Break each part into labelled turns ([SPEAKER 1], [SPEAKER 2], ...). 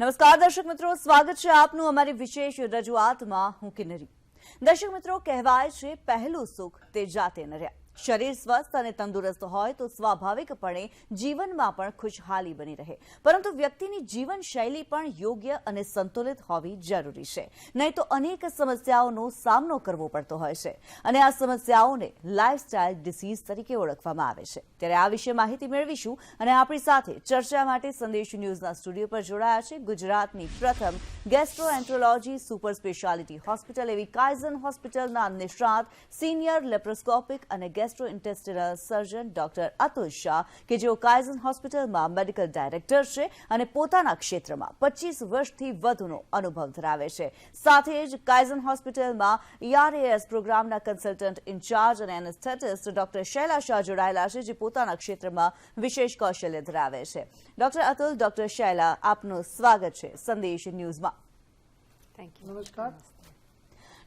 [SPEAKER 1] નમસ્કાર, દર્શક મિત્રો, સ્વાગત છે આપનું અમારી વિશેષ રજૂઆતમાં. હું કિન્નરી. દર્શક મિત્રો, કહેવાય છે, પહેલું સુખ તે જાતે નર્યા. શરીર સ્વસ્થ અને તંદુરસ્ત હોય તો સ્વાભાવિકપણે જીવનમાં પણ ખુશહાલી બની રહે. પરંતુ વ્યક્તિની જીવનશૈલી પણ યોગ્ય અને સંતુલિત હોવી જરૂરી છે. નહીં તો અનેક સમસ્યાઓનો સામનો કરવો પડતો હોય છે. અને આ સમસ્યાઓને લાઇફસ્ટાઇલ ડિસીઝ તરીકે ઓળખવામાં આવે છે. ત્યારે આ વિશે માહિતી મેળવીશું અને આપણી સાથે ચર્ચા માટે સંદેશ ન્યૂઝના સ્ટુડિયો પર જોડાયા છે ગુજરાતની પ્રથમ ગેસ્ટ્રોએન્ટ્રોલોજી સુપર સ્પેશિયાલિટી હોસ્પિટલ એવી કાઇઝન હોસ્પિટલના નિષ્ણાત સિનિયર લેપ્રોસ્કોપિક અને gastrointestinal surgeon doctor Atul Shah કે જેઓ કાયઝન હોસ્પિટલમાં મેડિકલ ડાયરેક્ટર છે અને પોતાના ક્ષેત્રમાં પચીસ વર્ષથી વધુનો અનુભવ ધરાવે છે. સાથે જ કાયઝન હોસ્પિટલમાં ઈઆરએએસ પ્રોગ્રામના કન્સલ્ટન્ટ ઇન્ચાર્જ અને એનેસ્થેટિસ્ટ ડોક્ટર શૈલા શાહ જોડાયેલા છે જે પોતાના ક્ષેત્રમાં વિશેષ કૌશલ્ય ધરાવે છે. ડોક્ટર અતુલ ડોક્ટર શૈલા આપનું સ્વાગત છે સંદેશ ન્યૂઝમાં.
[SPEAKER 2] થેન્ક યુ
[SPEAKER 3] નમસ્કાર.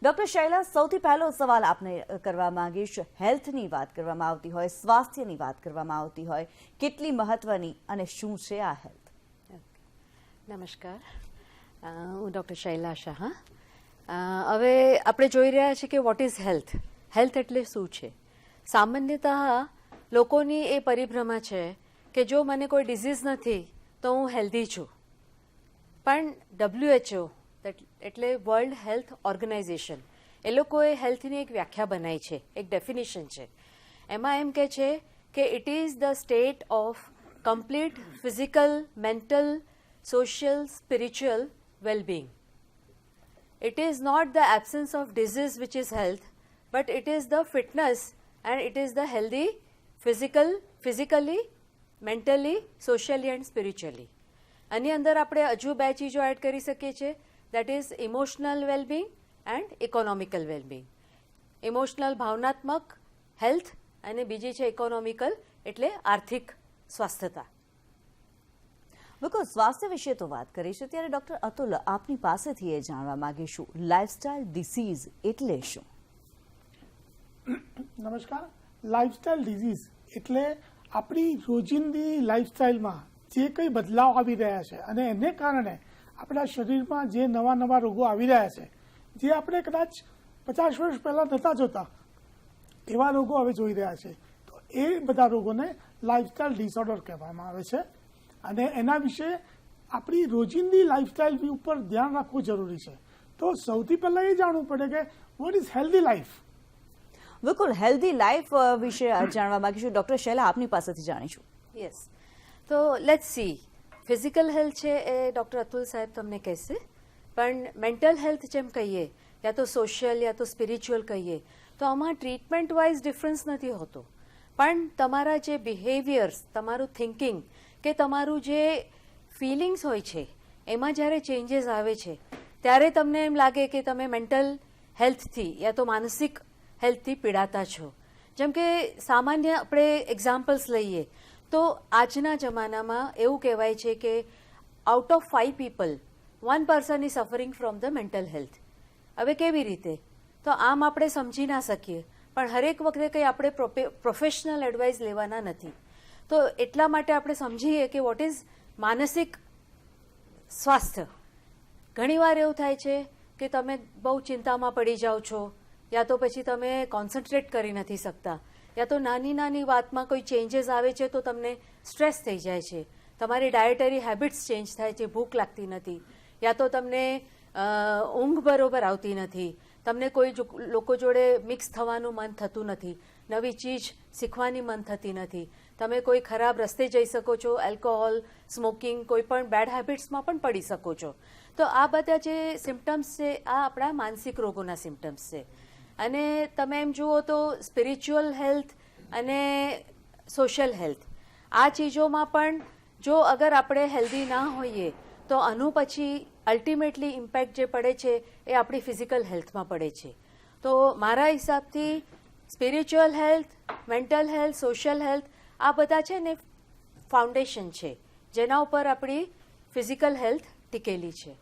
[SPEAKER 1] ડોક્ટર શૈલા, સૌથી પહેલો સવાલ આપને કરવા માંગીશ. હેલ્થની વાત કરવામાં આવતી હોય, સ્વાસ્થ્યની વાત કરવામાં આવતી હોય, કેટલી મહત્વની અને શું છે આ હેલ્થ?
[SPEAKER 2] નમસ્કાર. હું ડૉક્ટર શૈલા શાહ. હવે આપણે જોઈ રહ્યા છીએ કે વોટ ઇઝ હેલ્થ હેલ્થ એટલે શું છે? સામાન્યતઃ લોકોની એ પરિભ્રમા છે કે જો મને કોઈ ડિઝીઝ નથી, તો હું હેલ્ધી છું. પણ ડબ્લ્યુએચઓ એટલે વર્લ્ડ હેલ્થ ઓર્ગેનાઇઝેશન એ લોકોએ હેલ્થની એક વ્યાખ્યા બનાવી છે એક ડેફિનેશન છે એમાં એમ કહે છે કે it is the state of complete physical mental social spiritual wellbeing it is not the absence of disease which is health but it is the fitness and it is the healthy physical physically mentally socially and spiritually આની અંદર આપણે હજુ બે ચીજો add કરી શકીએ છીએ that is emotional wellbeing and economical wellbeing emotional ભાવનાત્મક હેલ્થ અને બીજી છે ઇકોનોમિકલ એટલે આર્થિક સ્વાસ્થ્યતા.
[SPEAKER 1] બિલકુલ સ્વાસ્થ્ય વિશે તો વાત કરી છે ત્યારે ડોક્ટર અતુલ આપની પાસેથી એ જાણવા માગીશું લાઇફસ્ટાઇલ ડિસીઝ એટલે શું?
[SPEAKER 3] નમસ્કાર. લાઇફસ્ટાઇલ ડિઝીઝ એટલે આપણી રોજિંદી લાઇફસ્ટાઇલમાં જે કંઈ બદલાવ આવી રહ્યા છે અને એને કારણે આપણા શરીરમાં જે નવા નવા રોગો આવી રહ્યા છે જે આપણે કદાચ પચાસ વર્ષ પહેલાં નહોતા જોતા એવા રોગો હવે જોઈ રહ્યા છે. તો એ બધા રોગોને લાઇફસ્ટાઇલ ડિસઓર્ડર કહેવામાં આવે છે. અને એના વિશે આપણી રોજિંદી લાઇફસ્ટાઇલ ઉપર ધ્યાન રાખવું જરૂરી છે. તો સૌથી પહેલાં એ જાણવું પડે કે વોટ ઇઝ હેલ્ધી લાઈફ
[SPEAKER 1] બિલકુલ હેલ્ધી લાઈફ વિશે જાણવા માંગીશું. ડોક્ટર શૈલા આપની પાસેથી જાણીશું.
[SPEAKER 2] યસ તો લેટ સી ફિઝિકલ હેલ્થ છે એ ડૉક્ટર અતુલ સાહેબ તમને કહેશે. પણ મેન્ટલ હેલ્થ જેમ કહીએ, યા તો સોશિયલ યા તો સ્પિરિચ્યુઅલ કહીએ, તો આમાં ટ્રીટમેન્ટ વાઇઝ ડિફરન્સ નથી હોતો. પણ તમારા જે બિહેવિયર્સ તમારું થિંકિંગ કે તમારું જે ફિલિંગ્સ હોય છે, એમાં જ્યારે ચેન્જીસ આવે છે, ત્યારે તમને એમ લાગે કે તમે મેન્ટલ હેલ્થથી યા તો માનસિક હેલ્થથી પીડાતા છો. જેમ કે સામાન્ય આપણે એક્ઝામ્પલ્સ લઈએ તો આજના જમાનામાં એવું કહેવાય છે કે out of five people one person is suffering from the mental health હવે કેવી રીતે? તો આમ આપણે સમજી ના શકીએ, પણ હરેક વખતે કંઈ આપણે પ્રોફેશનલ એડવાઇસ લેવાના નથી. તો એટલા માટે આપણે સમજીએ કે વોટ ઇઝ માનસિક સ્વાસ્થ્ય. ઘણીવાર એવું થાય છે કે તમે બહુ ચિંતામાં પડી જાઓ છો, યા તો પછી તમે કોન્સન્ટ્રેટ કરી નથી શકતા. યા તો નાની નાની વાતમાં કોઈ ચેન્જીસ આવે છે તો તમને સ્ટ્રેસ થઈ જાય છે. તમારી ડાયટરી હેબિટ્સ ચેન્જ થાય છે, ભૂખ લાગતી નથી. યા તો તમને ઊંઘ બરોબર આવતી નથી. તમને કોઈ લોકો જોડે મિક્સ થવાનું મન થતું નથી. નવી ચીજ શીખવાની મન થતી નથી. તમે કોઈ ખરાબ રસ્તે જઈ શકો છો એલ્કોહોલ સ્મોકિંગ કોઈ પણ બેડ હેબિટ્સમાં પણ પડી શકો છો. તો આ બધા જે સિમ્ટમ્સ છે, આ આપણા માનસિક રોગોના સિમ્ટમ્સ છે. અને તમે એમ જુઓ તો સ્પિરિચ્યુઅલ હેલ્થ અને સોશિયલ હેલ્થ આ ચીજોમાં પણ જો અગર આપણે હેલ્ધી ના હોઈએ, તો આનું પછી અલ્ટિમેટલી ઇમ્પેક્ટ જે પડે છે, એ આપણી ફિઝિકલ હેલ્થમાં પડે છે. તો મારા હિસાબથી spiritual health mental health social health આ બધા છે ને ફાઉન્ડેશન છે, જેના ઉપર આપણી ફિઝિકલ હેલ્થ ટીકેલી છે.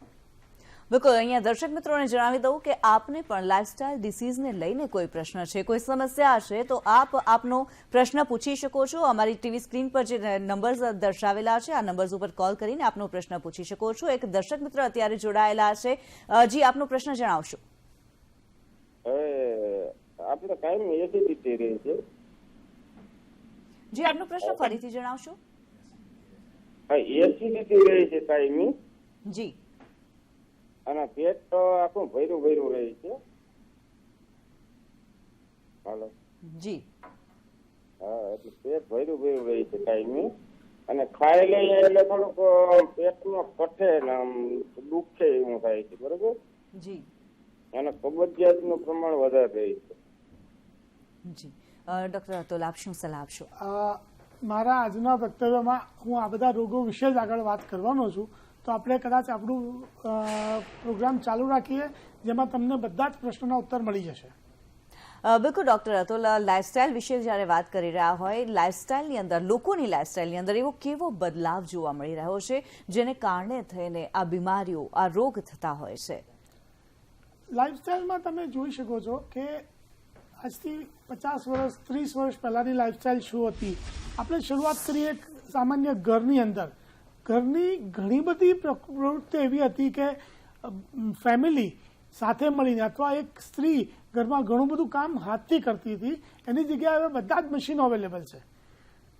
[SPEAKER 1] બિલકુલ અહીંયા દર્શક મિત્રોને જણાવી દઉં કે આપને પણ લાઇફસ્ટાઇલ ડિસીઝને લઈને કોઈ પ્રશ્ન છે કોઈ સમસ્યા છે તો આપ આપનો પ્રશ્ન પૂછી શકો છો. અમારી ટીવી સ્ક્રીન પર જે નંબર્સ દર્શાવેલા છે આ નંબર્સ ઉપર કોલ કરીને આપનો પ્રશ્ન પૂછી શકો છો. એક દર્શક મિત્ર અત્યારે જોડાયેલા છે. જી આપનો પ્રશ્ન જણાવશો.
[SPEAKER 4] આપણે કાયમ એસિડિટી રહે છે.
[SPEAKER 1] જી આપનો પ્રશ્ન ફરીથી જણાવશો.
[SPEAKER 4] હા એસિડિટી રહે છે કાયમી
[SPEAKER 1] જી.
[SPEAKER 4] અને પેટ તો આખું ભૈરું ભૈરું રહે છે. હાલો.
[SPEAKER 1] જી.
[SPEAKER 4] હા એટલે પેટ ભૈરું ભૈરું રહે છે કાયમી. અને ખાઈ લઈએ એટલે થોડુંક પેટમાં કઠે ને આમ દુખે એવું થાય છે બરોબર?
[SPEAKER 1] જી.
[SPEAKER 4] અને કબજિયાતનું પ્રમાણ વધારે રહે છે.
[SPEAKER 1] જી. ડોક્ટર અતુલ આપ શું સલાહ આપશો?
[SPEAKER 3] મારા આજના વક્તવ્યમાં હું આ બધા રોગો વિશે જ આગળ વાત કરવાનો છું. તો આપણે કદાચ આપણું પ્રોગ્રામ ચાલુ રાખીએ જેમાં તમને બધા જ પ્રશ્નોના ઉત્તર મળી જશે.
[SPEAKER 1] બિલકુલ ડોક્ટર અતુલ. લાઇફસ્ટાઇલ વિશે જ્યારે વાત કરી રહ્યા હોય લાઇફસ્ટાઇલની અંદર લોકોની લાઇફસ્ટાઇલની અંદર એવો કેવો બદલાવ જોવા મળી રહ્યો છે જેને કારણે થઈને આ બીમારીઓ આ રોગ થતા હોય છે?
[SPEAKER 3] લાઇફસ્ટાઇલમાં તમે જોઈ શકો છો કે આજથી પચાસ વર્ષ ત્રીસ વર્ષ પહેલાંની લાઇફસ્ટાઇલ શું હતી? આપણે શરૂઆત કરીએ એક સામાન્ય ઘરની અંદર. ઘરની ઘણી બધી પ્ર- પ્રવૃત્તિ એવી હતી કે ફેમિલી સાથે મળીને અથવા એક સ્ત્રી ઘરમાં ઘણું બધું કામ હાથથી કરતી હતી, એની જગ્યાએ હવે બધા જ મશીનો અવેલેબલ છે.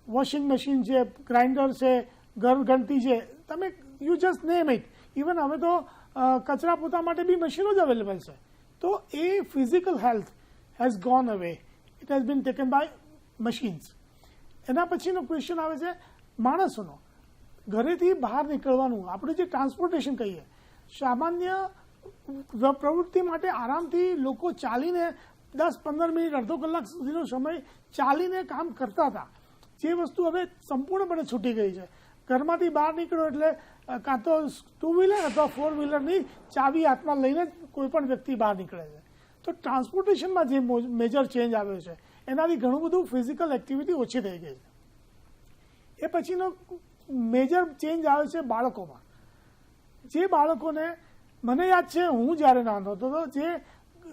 [SPEAKER 3] વોશિંગ મશીન છે ગ્રાઇન્ડર છે, ઘર ઘંટી છે, તમે you just name it even હવે તો કચરા પોતા માટે બી મશીનો જ અવેલેબલ છે. તો એ physical health has gone away it has been taken by machines એના પછીનો ક્વેશ્ચન આવે છે, માણસોનો. ઘરેથી બહાર નીકળવાનું. આપણે જે ટ્રાન્સપોર્ટેશન કહીએ, સામાન્ય પ્રવૃત્તિ માટે આરામથી લોકો ચાલીને દસ પંદર મિનિટ, અડધો કલાક સુધીનો સમય ચાલીને કામ કરતા હતા. જે વસ્તુ હવે સંપૂર્ણપણે છૂટી ગઈ છે. ઘરમાંથી બહાર નીકળો એટલે કાં તો ટુ વ્હીલર અથવા ફોર વ્હીલરની ચાવી હાથમાં લઈને જ કોઈ પણ વ્યક્તિ બહાર નીકળે છે. તો ટ્રાન્સપોર્ટેશનમાં જે મેજર ચેન્જ આવ્યો છે, એનાથી ઘણું બધું ફિઝિકલ એક્ટિવિટી ઓછી થઈ ગઈ છે. એ પછીનો મેજર ચેન્જ આવે છે બાળકોમાં. જે બાળકોને, મને યાદ છે, હું જ્યારે નાનો હતો તો જે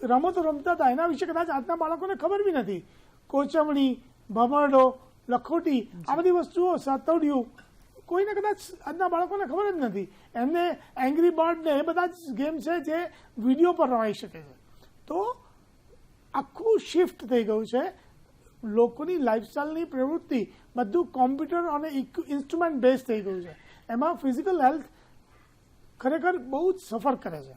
[SPEAKER 3] રમતો રમતા હતા, એના વિશે કદાચ આજના બાળકોને ખબર બી નથી. કોચમણી, ભમરડો, લખોટી, આ બધી વસ્તુઓ સતોડિયું કોઈને કદાચ આજના બાળકોને ખબર જ નથી. એમને એંગ્રી બર્ડ ને એ બધા જ ગેમ છે જે વીડિયો પર રમાઈ શકે છે. તો આખું શિફ્ટ થઈ ગયું છે. લોકોની લાઈફસ્ટાઈલની પ્રવૃત્તિ બધું કોમ્પ્યુટર અને ઇન્સ્ટ્રુમેન્ટ બેઝ થઈ ગયું છે. એમાં ફિઝિકલ હેલ્થ ખરેખર બહુ જ સફર કરે છે.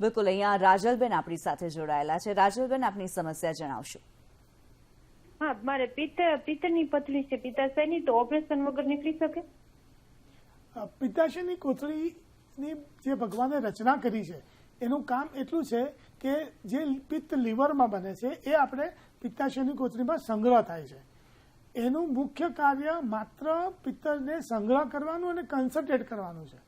[SPEAKER 1] બિલકુલ અહીંયા રાજલબેન આપણી સાથે જોડાયેલા છે. રાજલબેન આપની સમસ્યા જણાવશો.
[SPEAKER 5] હા મારે પિત્ત પિત્તની પથરી છે. પિત્તાશયની તો ઓપરેશન વગર નીકળી શકે?
[SPEAKER 3] અ, પિત્તાશયની કોથળીની જે ભગવાને રચના કરી છે એનું કામ એટલું છે કે જે પિત્ત લીવરમાં બને છે એ આપણે પિત્તાશયની કોથળીમાં સંગ્રહ થાય છે. એનું મુખ્ય કાર્ય માત્ર પિત્તને સંગ્રહ કરવાનું અને કન્સન્ટ્રેટ કરવાનું છે.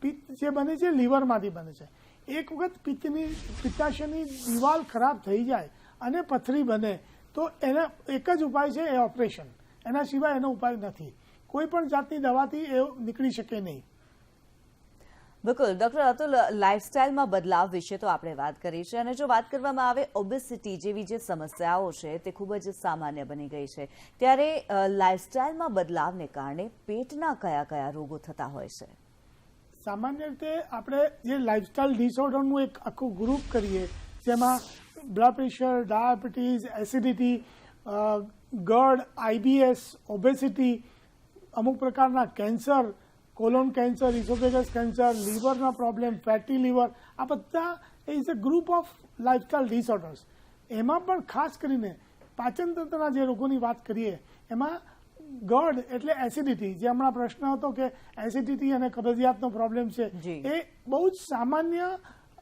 [SPEAKER 3] પિત્ત જે બને છે, લીવરમાંથી બને છે. એક વખત પિત્તની, પિત્તાશયની દિવાલ ખરાબ થઈ જાય અને પથરી બને, તો એના એક જ ઉપાય છે, એ ઓપરેશન એના સિવાય એનો ઉપાય નથી. કોઈ પણ જાતની દવાથી એ નીકળી શકે નહીં.
[SPEAKER 1] બિલકુલ. ડોક્ટર અતુલ લાઇફસ્ટાઇલમાં બદલાવ વિશે તો આપણે વાત કરી છે. અને જો વાત કરવામાં આવે ઓબેસિટી જેવી જે સમસ્યાઓ છે, તે ખૂબ જ સામાન્ય બની ગઈ છે. ત્યારે લાઇફસ્ટાઇલમાં બદલાવને કારણે પેટના કયા કયા રોગો થતા હોય છે?
[SPEAKER 3] સામાન્ય રીતે આપણે જે લાઇફસ્ટાઇલ ડિસઓર્ડરનું એક આખું ગ્રુપ કરીએ, જેમાં blood pressure diabetes acidity GERD IBS obesity અમુક પ્રકારના cancer colon cancer oesophagus cancer લીવરના problem fatty liver આ બધા is a group of lifestyle disorders એમાં પણ ખાસ કરીને પાચનતંત્રના જે રોગોની વાત કરીએ એમાં ગર્ડ એટલે એસિડિટી જે હમણાં પ્રશ્ન હતો કે એસિડિટી અને કબજિયાતનો પ્રોબ્લેમ છે. એ બહુ જ સામાન્ય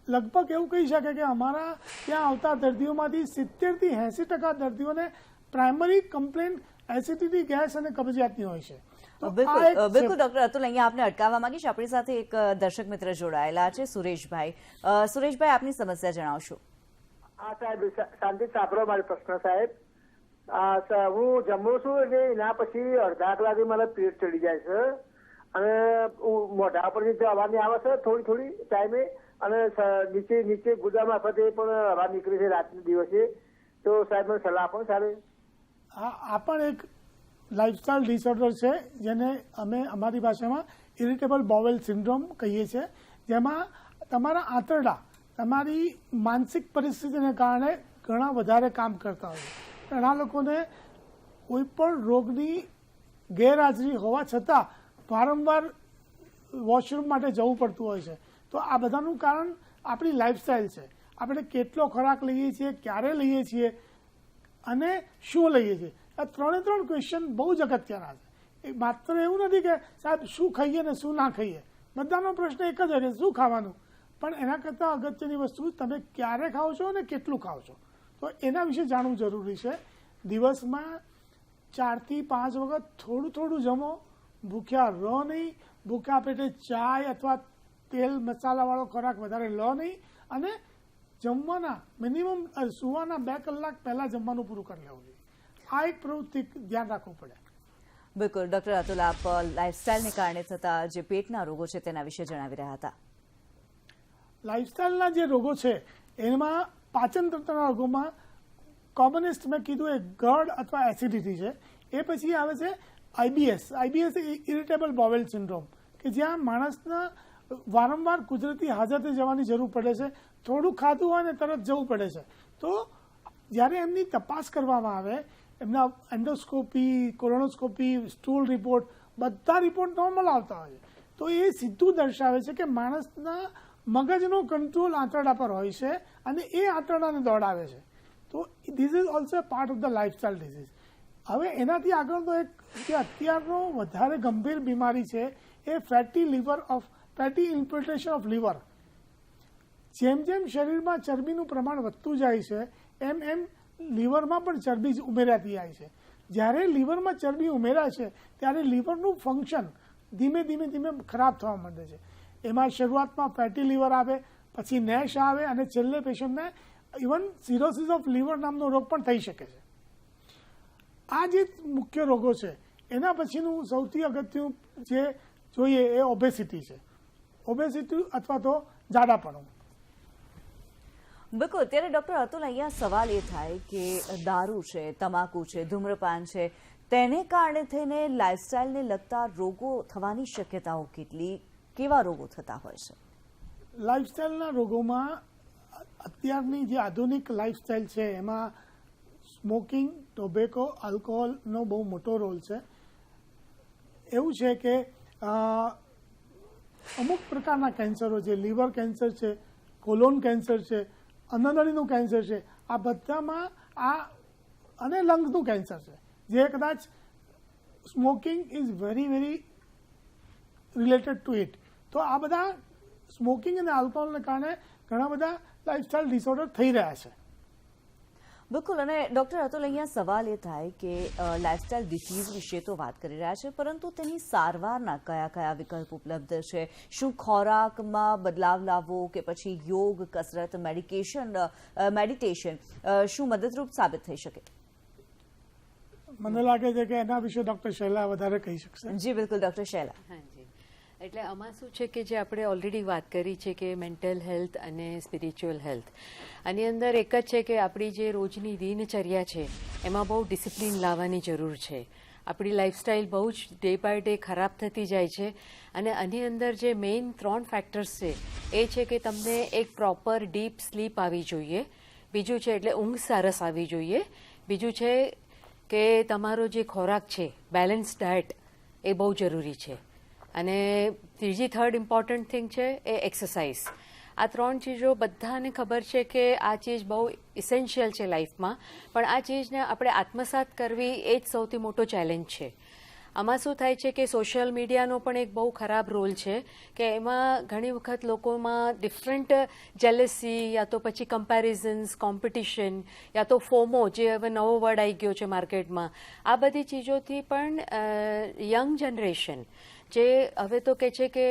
[SPEAKER 3] લગભગ એવું કહી શકે કે અમારા ત્યાં આવતા દર્દીઓમાંથી સિત્તેરથી એસી ટકા દર્દીઓને પ્રાઇમરી કમ્પ્લેન એસિડિટી ગેસ અને કબજિયાતની હોય છે.
[SPEAKER 1] બિલકુલ. બિલકુલ ડોક્ટર અતુલ અહીંયા આપને અટકાવવા માંગીશ આપણી સાથે એક દર્શક મિત્ર જોડાયેલા છે સુરેશભાઈ. સુરેશભાઈ આપની સમસ્યા જણાવશો.
[SPEAKER 6] હા સાહેબ શાંતિ સાંભળો મારો પ્રશ્ન સાહેબ. હું જમું છું એટલે એના પછી અડધા કલાકથી મને પેટ ચડી જાય છે. અને મોઢા પરથી જે હવા આવે છે થોડી થોડી ટાઈમે અને નીચે નીચે ગુદા મારફતે પણ હવા નીકળે છે રાતના દિવસે. તો સાહેબ મને સલાહ આપો સારી
[SPEAKER 3] આ પણ એક લાઇફસ્ટાઇલ ડિસઓર્ડર છે, જેને અમે અમારી ભાષામાં ઇરિટેબલ બોવેલ સિન્ડ્રોમ કહીએ છીએ. જેમાં તમારા આંતરડા, તમારી માનસિક પરિસ્થિતિને કારણે ઘણા વધારે કામ કરતા હોય ઘણા લોકોને કોઈ પણ રોગની ગેરહાજરી હોવા છતાં વારંવાર વોશરૂમ માટે જવું પડતું હોય છે. તો આ બધાનું કારણ આપણી લાઈફસ્ટાઈલ છે. આપણે કેટલો ખોરાક લઈએ છીએ, ક્યારે લઈએ છીએ, અને શું લઈએ છીએ? આ ત્રણે ત્રણ ક્વેશ્ચન બહુ જ અગત્યના છે. એ માત્ર એવું નથી કે સાહેબ શું ખાઈએ ને શું ના ખાઈએ. બધાનો પ્રશ્ન એક જ હોય શું ખાવાનું? પણ એના કરતાં અગત્યની વસ્તુ, તમે ક્યારે ખાઓ છો અને કેટલું ખાઓ છો? તો એના વિશે જાણવું જરૂરી છે. દિવસમાં ચારથી પાંચ વખત થોડું થોડું જમો. ભૂખ્યા રહો નહીં. ભૂખ્યા પેટે ચાય અથવા તેલ મસાલાવાળો ખોરાક વધારે લો નહીં. અને જમવાના મિનિમમ સુવાના બે કલાક પહેલા જમવાનું પૂરું કરી લેવું જોઈએ. આ એક પ્રવૃત્તિ ધ્યાન રાખવું પડે.
[SPEAKER 1] બિલકુલ ડોક્ટર અતુલ આપ લાઇફસ્ટાઇલને કારણે થતા જે પેટના રોગો છે તેના વિશે જણાવી રહ્યા હતા.
[SPEAKER 3] લાઇફસ્ટાઇલના જે રોગો છે એમાં પાચન તંત્રના રોગોમાં કોમનેસ્ટ મેં કીધું એ ગર્ડ અથવા એસિડિટી છે. એ પછી આવે છે IBS IBS irritable bowel syndrome કે જ્યાં માણસના વારંવાર કુદરતી હાજતે જવાની જરૂર પડે છે થોડું ખાધું હોય ને તરત જવું પડે છે. તો જ્યારે એમની તપાસ કરવામાં આવે એમના એન્ડોસ્કોપી, કોરોનોસ્કોપી, સ્ટૂલ રિપોર્ટ, બધા રિપોર્ટ નોર્મલ આવતા હોય છે. તો એ સીધું દર્શાવે છે કે માણસના મગજનો કંટ્રોલ આંતરડા પર હોય છે અને એ આંતરડાને દોડાવે છે. તો this is also part of the lifestyle disease હવે એનાથી આગળ તો એક જે અત્યારનો વધારે ગંભીર બીમારી છે એ fatty liver of fatty infiltration of liver જેમ જેમ શરીરમાં ચરબીનું પ્રમાણ વધતું જાય છે, એમ એમ લીવરમાં પણ ચરબી ઉમેરાતી જાય છે. જ્યારે લીવરમાં ચરબી ઉમેરાય છે ત્યારે લીવરનું ફંક્શન ધીમે ધીમે ધીમે ખરાબ થવા માંડે છે. એમાં શરૂઆતમાં ફેટી લીવર આવે, પછી નેશ આવે અને છેલ્લે પેશન્ટને ઇવન સિરોસિસ ઓફ લીવર નામનો રોગ પણ થઈ શકે છે. આ જે મુખ્ય રોગો છે, એના પછીનું સૌથી અગત્યનું જે જોઈએ એ ઓબેસિટી છે. ઓબેસિટી અથવા તો જાડાપણું.
[SPEAKER 1] બિલકુલ ત્યારે ડોક્ટર અતુલ અહીંયા સવાલ એ થાય કે દારૂ છે, તમાકુ છે, ધૂમ્રપાન છે, તેને કારણે થઈને લાઇફસ્ટાઇલને લગતા રોગો થવાની શક્યતાઓ કેટલી, કેવા રોગો થતા હોય છે?
[SPEAKER 3] લાઇફસ્ટાઇલના રોગોમાં અત્યારની જે આધુનિક લાઇફસ્ટાઇલ છે, એમાં સ્મોકિંગ ટોબેકો આલ્કોહોલનો બહુ મોટો રોલ છે. એવું છે કે અમુક પ્રકારના કેન્સરો જે લીવર કેન્સર છે કોલોન કેન્સર છે અન્નનળીનું કેન્સર છે. આ બધામાં આ અને લંગ્સનું કેન્સર છે. જે કદાચ smoking is very very related to it તો આ બધા સ્મોકિંગ અને આલ્કોહોલને કારણે ઘણા બધા લાઇફસ્ટાઇલ ડિસઓર્ડર થઈ રહ્યા છે.
[SPEAKER 1] બિલકુલ અને ડોક્ટર અતુલ અહીંયા સવાલ એ થાય કે લાઇફસ્ટાઇલ ડિસીઝ વિશે તો વાત કરી રહ્યા છે પરંતુ તેની સારવારના કયા કયા વિકલ્પ ઉપલબ્ધ છે? શું ખોરાકમાં બદલાવ લાવવો કે પછી યોગ કસરત મેડિકેશન મેડિટેશન શું મદદરૂપ સાબિત થઈ શકે?
[SPEAKER 3] મને લાગે છે કે એના વિશે ડોક્ટર શૈલા વધારે કહી શકશે.
[SPEAKER 1] જી બિલકુલ ડોક્ટર શૈલા.
[SPEAKER 2] એટલે આમાં શું છે કે જે આપણે ઓલરેડી વાત કરી છે કે મેન્ટલ હેલ્થ અને સ્પિરિચ્યુઅલ હેલ્થ આની અંદર એક જ છે કે આપણી જે રોજની દિનચર્યા છે, એમાં બહુ ડિસિપ્લિન લાવવાની જરૂર છે. આપણી લાઇફસ્ટાઇલ બહુ જ ડે બાય ડે ખરાબ થતી જાય છે અને આની અંદર જે મેઇન ત્રણ ફેક્ટર્સ છે, એ છે કે તમને એક પ્રોપર ડીપ સ્લીપ આવી જોઈએ, બીજું છે એટલે ઊંઘ સરસ આવી જોઈએ, બીજું છે કે તમારો જે ખોરાક છે બેલેન્સ ડાયટ એ બહુ જરૂરી છે. અને ત્રીજી થર્ડ ઇમ્પોર્ટન્ટ થિંગ છે એ એક્સરસાઇઝ આ ત્રણ ચીજો બધાને ખબર છે કે આ ચીજ બહુ ઇસેન્શિયલ છે લાઈફમાં પણ આ ચીજને આપણે આત્મસાત કરવી એ જ સૌથી મોટો ચેલેન્જ છે. આમાં શું થાય છે કે સોશિયલ મીડિયાનો પણ એક બહુ ખરાબ રોલ છે કે એમાં ઘણી વખત લોકોમાં ડિફરન્ટ જેલેસી યા તો પછી કમ્પેરિઝન્સ કોમ્પિટિશન યા તો ફોમો જે હવે નવો વર્ડ આવી ગયો છે માર્કેટમાં આ બધી ચીજોથી પણ યંગ જનરેશન જે હવે તો કહે છે કે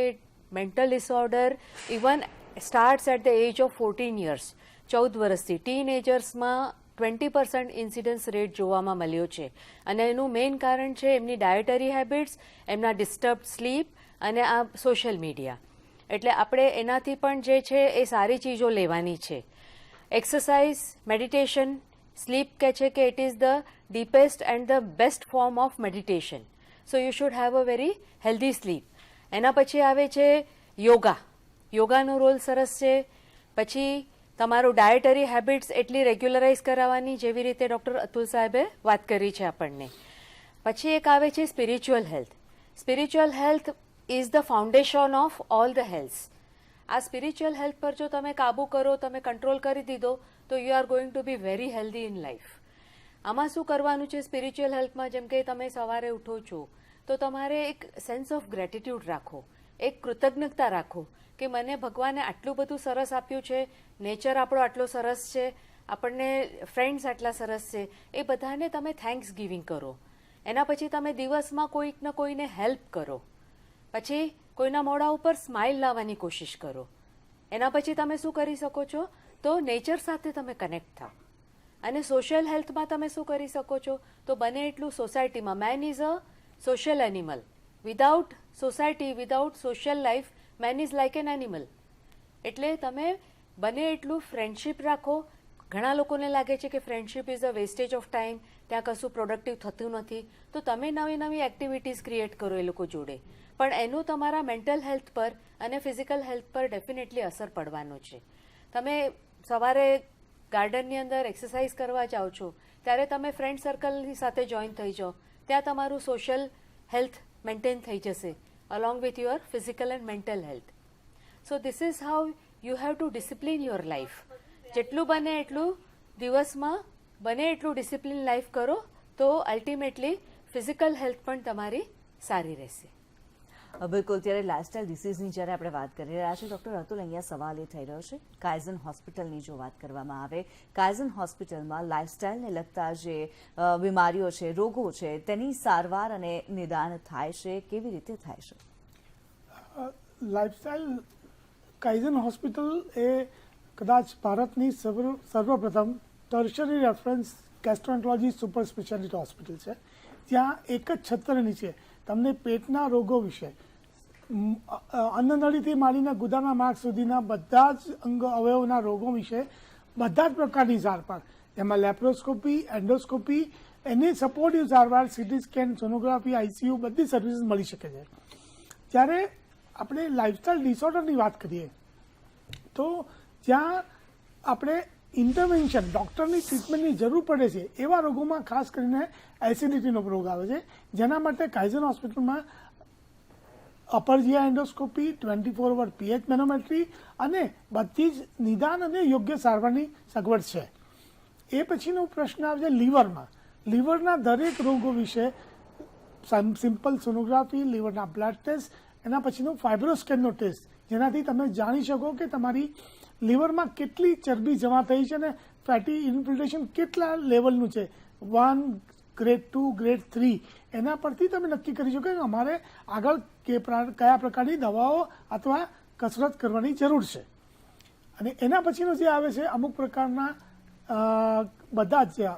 [SPEAKER 2] mental disorder even starts at the age of fourteen years ચૌદ વર્ષથી ટીનેજર્સમાં ટ્વેન્ટી પર્સન્ટ ઇન્સિડન્સ રેટ જોવામાં મળ્યો છે. અને એનું મેઇન કારણ છે એમની ડાયટરી હેબિટ્સ એમના ડિસ્ટર્બ સ્લીપ અને આ સોશિયલ મીડિયા એટલે આપણે એનાથી પણ જે છે એ સારી ચીજો લેવાની છે. એક્સરસાઇઝ મેડિટેશન સ્લીપ કહે છે કે it is the deepest and the best form of meditation so you should have a very healthy sleep એના પછી આવે છે યોગા. યોગાનો રોલ સરસ છે. પછી તમારું ડાયટરી હેબિટ્સ એટલી રેગ્યુલરાઇઝ કરાવવાની જેવી રીતે ડૉક્ટર અતુલ સાહેબે વાત કરી છે આપણને. પછી એક આવે છે spiritual health spiritual health is the foundation of all the health આ સ્પિરિચ્યુઅલ હેલ્થ પર જો તમે કાબુ કરો, તમે કંટ્રોલ કરી દીધો, તો you are going to be very healthy in life આમાં શું કરવાનું છે સ્પિરિચ્યુઅલ હેલ્થમાં જેમ કે તમે સવારે ઉઠો છો, તો તમારે એક સેન્સ ઓફ ગ્રેટિટ્યૂડ રાખો, એક કૃતજ્ઞતા રાખો કે મને ભગવાને આટલું બધું સરસ આપ્યું છે નેચર આપણો આટલો સરસ છે, આપણને ફ્રેન્ડ્સ આટલા સરસ છે, એ બધાને તમે થેન્ક્સ ગિવિંગ કરો. એના પછી તમે દિવસમાં કોઈક ને કોઈને હેલ્પ કરો. પછી કોઈના મોઢા ઉપર સ્માઇલ લાવવાની કોશિશ કરો. એના પછી તમે શું કરી શકો છો? તો નેચર સાથે તમે કનેક્ટ થાઓ અને સોશિયલ હેલ્થમાં તમે શું કરી શકો છો? તો બને એટલું સોસાયટીમાં man is a social animal without society without social life man is like an animal એટલે તમે બને એટલું ફ્રેન્ડશીપ રાખો. ઘણા લોકોને લાગે છે કે friendship is a wastage of time ત્યાં કશું પ્રોડક્ટિવ થતું નથી. તો તમે નવી નવી એક્ટિવિટીઝ ક્રિએટ કરો એ લોકો જોડે. પણ એનું તમારા મેન્ટલ હેલ્થ પર અને ફિઝિકલ હેલ્થ પર ડેફિનેટલી અસર પડવાનો છે. તમે સવારે ગાર્ડનની અંદર એક્સરસાઇઝ કરવા જાઓ છો, ત્યારે તમે ફ્રેન્ડ સર્કલની સાથે જોઈન થઈ જાઓ. ત્યાં તમારું સોશિયલ હેલ્થ મેન્ટેન થઈ જશે, along with your physical and mental health. So this is how you have to discipline your life. જેટલું બને એટલું દિવસમાં બને એટલું ડિસિપ્લિન લાઈફ કરો, તો અલ્ટિમેટલી ફિઝિકલ હેલ્થ પણ તમારી સારી રહેશે.
[SPEAKER 1] બિલકુલ, ત્યારે લાઇફસ્ટાઇલ ડિસીઝની જ્યારે આપણે વાત કરી રહ્યા છીએ ડૉક્ટર અતુલ, અહીંયા સવાલ એ થઈ રહ્યો છે. કાયઝન હોસ્પિટલની જો વાત કરવામાં આવે કાયઝન હોસ્પિટલમાં લાઇફસ્ટાઇલને લગતા જે બીમારીઓ છે, રોગો છે, તેની સારવાર અને નિદાન થાય છે, કેવી રીતે થાય છે?
[SPEAKER 3] લાઇફસ્ટાઇલ કાયઝન હોસ્પિટલ એ કદાચ ભારતની સર્વ, સર્વપ્રથમ tertiary reference gastroenterology super speciality hospital છે. ત્યાં એક જ છત્ર નીચે તમને પેટના રોગો વિશે. અન્નનળીથી માંડીને ગુદાના માર્ગ સુધીના બધા જ અંગ અવયવના રોગો વિશે બધા જ પ્રકારની સારવાર જેમાં લેપ્રોસ્કોપી, એન્ડોસ્કોપી, એની સપોર્ટિવ સારવાર સીટી સ્કેન, સોનોગ્રાફી આઈસીયુ બધી સર્વિસીસ મળી શકે છે. જ્યારે આપણે લાઇફસ્ટાઇલ ડિસઓર્ડરની વાત કરીએ, તો જ્યાં આપણે ઇન્ટરવેન્શન, ડૉક્ટરની ટ્રીટમેન્ટની જરૂર પડે છે, એવા રોગોમાં ખાસ કરીને એસિડિટીનો રોગ આવે છે, જેના માટે કાઇઝન હોસ્પિટલમાં upper GI endoscopy, twenty four hour pH manometry અને બધી જ નિદાન અને યોગ્ય સારવારની સગવડ છે. એ પછીનો પ્રશ્ન આવે છે લીવરમાં. લીવરના દરેક રોગો વિશે સમ- સિમ્પલ સોનોગ્રાફી, લીવરના બ્લડ ટેસ્ટ, એના પછીનો ફાઇબ્રોસ્કેનનો ટેસ્ટ, જેનાથી તમે જાણી શકો કે તમારી લીવરમાં કેટલી ચરબી જમા થઈ છે અને ફેટી ઇન્ફિલ્ટ્રેશન કેટલા લેવલનું છે? One grade two grade three એના પરથી તમે નક્કી કરી શકો કે અમારે આગળ કે કયા પ્રકારની દવાઓ અથવા કસરત કરવાની જરૂર છે. અને એના પછીનો જે આવે છે, અમુક પ્રકારના બધા જે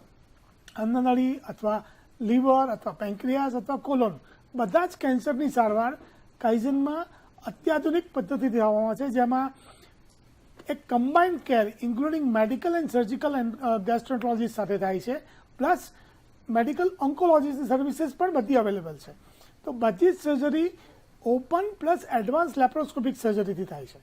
[SPEAKER 3] અન્નનળી અથવા લીવર અથવા પેન્ક્રિયાસ અથવા કોલોન, બધા જ કેન્સરની સારવાર કાઇઝનમાં અત્યાધુનિક પદ્ધતિ દેવામાં છે, જેમાં એક combined care including medical and surgical and gastroenterologist સાથે થાય છે. પ્લસ મેડિકલ ઓન્કોલોજી સર્વિસીસ પણ બધી અવેલેબલ છે. તો બધી જ surgery open plus advance laparoscopic સર્જરીથી થાય છે.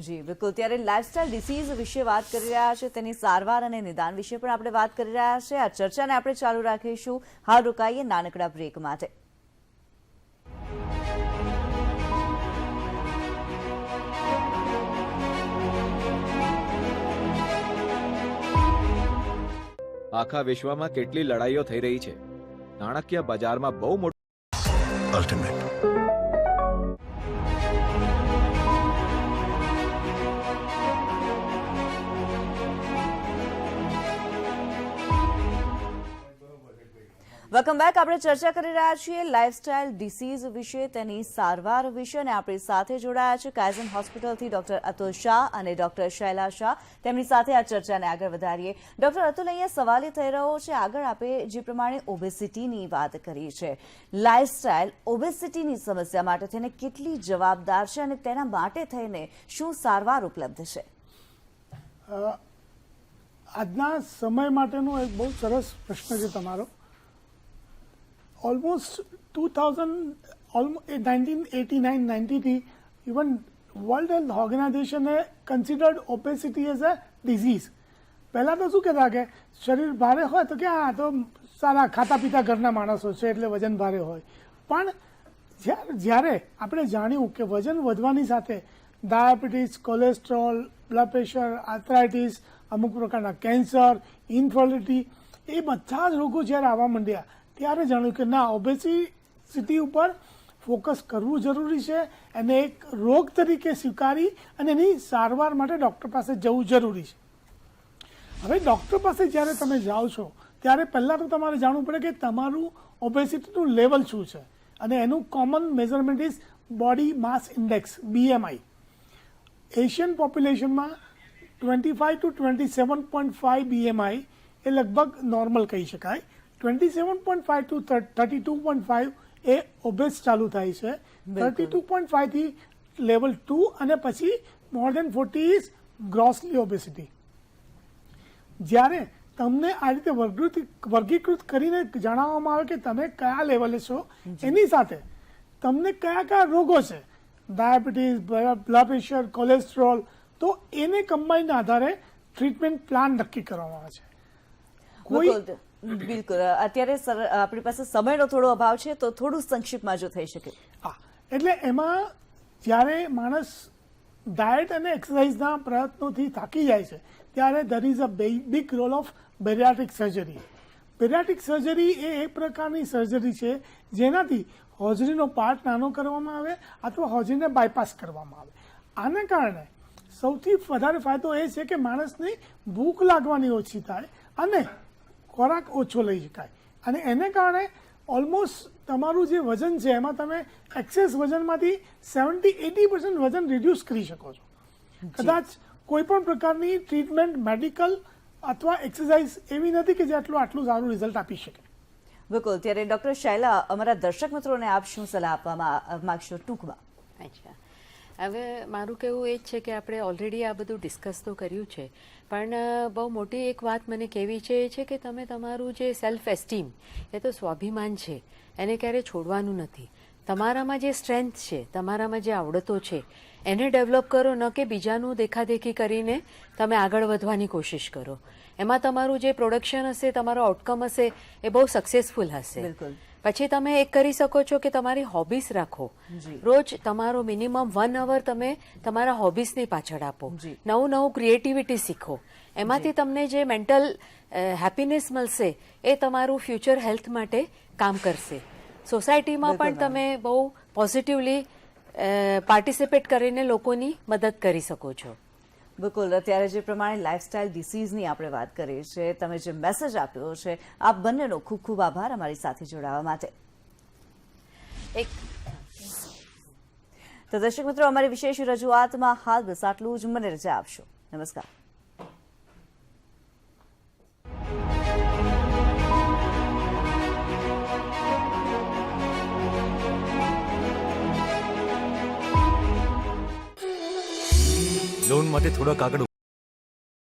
[SPEAKER 1] જી, બિલકુલ. ત્યારે લાઇફસ્ટાઇલ ડિસીઝ વિશે વાત કરી રહ્યા છે, તેની સારવાર અને નિદાન વિશે પણ આપણે વાત કરી રહ્યા છે. આ ચર્ચાને આપણે ચાલુ રાખીશું. હાલ રોકાઈએ નાનકડા બ્રેક માટે.
[SPEAKER 7] આખા વિશ્વમાં કેટલી લડાઈઓ થઈ રહી છે નાણાકીય બજારમાં બહુ મોટું
[SPEAKER 8] ultimate.
[SPEAKER 1] વેલકમ બેક આપણે ચર્ચા કરી રહ્યા છીએ લાઇફસ્ટાઇલ ડિસીઝ વિશે, તેની સારવાર વિશે અને આપણી સાથે જોડાયા છે કાયઝન હોસ્પિટલથી ડોક્ટર અતુલ શાહ અને ડોક્ટર શૈલા શાહ. તેમની સાથે આ ચર્ચાને આગળ વધારીએ. ડોક્ટર અતુલ, અહીંયા સવાલ એ થઈ રહ્યો છે, આગળ આપે જે પ્રમાણે ઓબેસિટીની વાત કરી છે. લાઇફસ્ટાઇલ ઓબેસિટીની સમસ્યા માટે થઈને કેટલી જવાબદાર છે અને તેના માટે થઈને શું સારવાર ઉપલબ્ધ છે?
[SPEAKER 3] આજના સમય માટેનો એક બહુ સરસ પ્રશ્ન છે તમારો. થાઉઝન્ડ નાઇન્ટીન એટી નાઇન નાઇન્ટીથી even world health ઓર્ગેનાઇઝેશને considered obesity as a disease પહેલાં તો શું કહેતા કે શરીર ભારે હોય તો કે આ તો સારા ખાતા પીતા ઘરના માણસો છે એટલે વજન ભારે હોય. પણ જ્યા- જ્યારે આપણે જાણ્યું કે વજન વધવાની સાથે diabetes, cholesterol, blood pressure, arthritis, અમુક પ્રકારના કેન્સર ઇન્ફર્ટિલિટી એ બધા જ રોગો જ્યારે આવવા માંડ્યા ત્યારે જાણ્યું કે ના ઓબેસિટી ઉપર ફોકસ કરવું જરૂરી છે એને એક રોગ તરીકે સ્વીકારી અને એની સારવાર માટે ડૉક્ટર પાસે જવું જરૂરી છે. હવે ડૉક્ટર પાસે જ્યારે તમે જાઓ છો, ત્યારે પહેલાં તો તમારે જાણવું પડે કે તમારું ઓબેસિટીનું લેવલ શું છે અને એનું common measurement is body mass index BMI Asian પોપ્યુલેશનમાં twenty five to twenty seven point five BMI એ લગભગ નોર્મલ કહી શકાય. Twenty seven point five to thirty two point five A obese ચાલુ થાય છે. થર્ટી ટુ પોઈન્ટ ફાઇવથી level two અને પછી more than forty is grossly obesity જ્યારે તમને આ રીતે વર્ગીકૃત વર્ગીકૃત કરીને જણાવવામાં આવે કે તમે કયા લેવલે છો એની સાથે તમને કયા કયા રોગો છે ડાયાબિટીસ બ્લડ પ્રેશર કોલેસ્ટ્રોલ તો એને કમ્બાઈન આધારે ટ્રીટમેન્ટ પ્લાન નક્કી કરવામાં આવે છે. કોઈ
[SPEAKER 1] બિલકુલ. અત્યારે સર- આપણી પાસે સમયનો થોડો અભાવ છે, તો થોડું સંક્ષિપ્તમાં જો થઈ શકે.
[SPEAKER 3] હા, એટલે એમાં જ્યારે માણસ ડાયટ અને એક્સરસાઇઝના પ્રયત્નોથી થાકી જાય છે, ત્યારે there is a big role of bariatric surgery. Bariatric surgery એ એક પ્રકારની સર્જરી છે, જેનાથી હોજરીનો પાર્ટ નાનો કરવામાં આવે અથવા હોજરીને બાયપાસ કરવામાં આવે. આના કારણે સૌથી વધારે ફાયદો એ છે કે માણસની ભૂખ લાગવાની ઓછી થાય અને ખોરાક ઓછો લઈ શકાય. અને એને કારણે ઓલમોસ્ટ તમારું જે વજન છે એમાં તમે એક્સેસ વજનમાંથી સેવન્ટી એટી પર્સન્ટ વજન રિડ્યુસ કરી શકો છો. કદાચ કોઈ પણ પ્રકારની ટ્રીટમેન્ટ મેડિકલ અથવા એક્સરસાઇઝ એવી નથી કે જે આટલું આટલું સારું રિઝલ્ટ આપી શકે.
[SPEAKER 1] બિલકુલ. ત્યારે ડોક્ટર શૈલા અમારા દર્શક મિત્રોને આપ શું સલાહ આપવામાં માંગશો ટૂંકમાં?
[SPEAKER 2] અચ્છા. હવે મારું કહેવું એ જ છે કે આપણે ઓલરેડી આ બધું ડિસ્કસ તો કર્યું છે, પણ બહુ મોટી એક વાત મને કહેવી છે એ છે કે તમે તમારું જે સેલ્ફ એસ્ટીમ એ તો સ્વાભિમાન છે, એને ક્યારે છોડવાનું નથી. તમારામાં જે સ્ટ્રેન્થ છે, તમારામાં જે આવડતો છે, એને ડેવલપ કરો, ન કે બીજાનું દેખાદેખી કરીને તમે આગળ વધવાની કોશિશ કરો. એમાં તમારું જે પ્રોડક્શન હશે, તમારો આઉટકમ હશે, એ બહુ સક્સેસફુલ હશે.
[SPEAKER 1] બિલકુલ.
[SPEAKER 2] પછી તમે એક કરી શકો છો કે તમારી હોબીસ રાખો. રોજ તમારો મિનિમમ વન અવર તમે તમારા હોબીસની પાછળ આપો. નવું નવું ક્રિએટિવિટી શીખો. એમાંથી તમને જે મેન્ટલ હેપીનેસ મળશે એ તમારું ફ્યુચર હેલ્થ માટે કામ કરશે. સોસાયટીમાં પણ તમે બહુ પોઝિટિવલી પાર્ટિસિપેટ કરીને લોકોની મદદ કરી શકો છો.
[SPEAKER 1] બિલકુલ, અત્યારે જે પ્રમાણે લાઇફસ્ટાઇલ ડિસીઝની આપણે વાત કરીએ છીએ, તમે જે મેસેજ આપ્યો છે, આપ બંનેનો ખૂબ ખૂબ આભાર અમારી સાથે જોડાવા માટે.
[SPEAKER 2] એક
[SPEAKER 1] તો દર્શક મિત્રો, અમારી વિશેષ રજૂઆતમાં હાલ બસ આટલું જ. મને રજા આપશો. નમસ્કાર.
[SPEAKER 8] લોન માટે થોડા કાગળ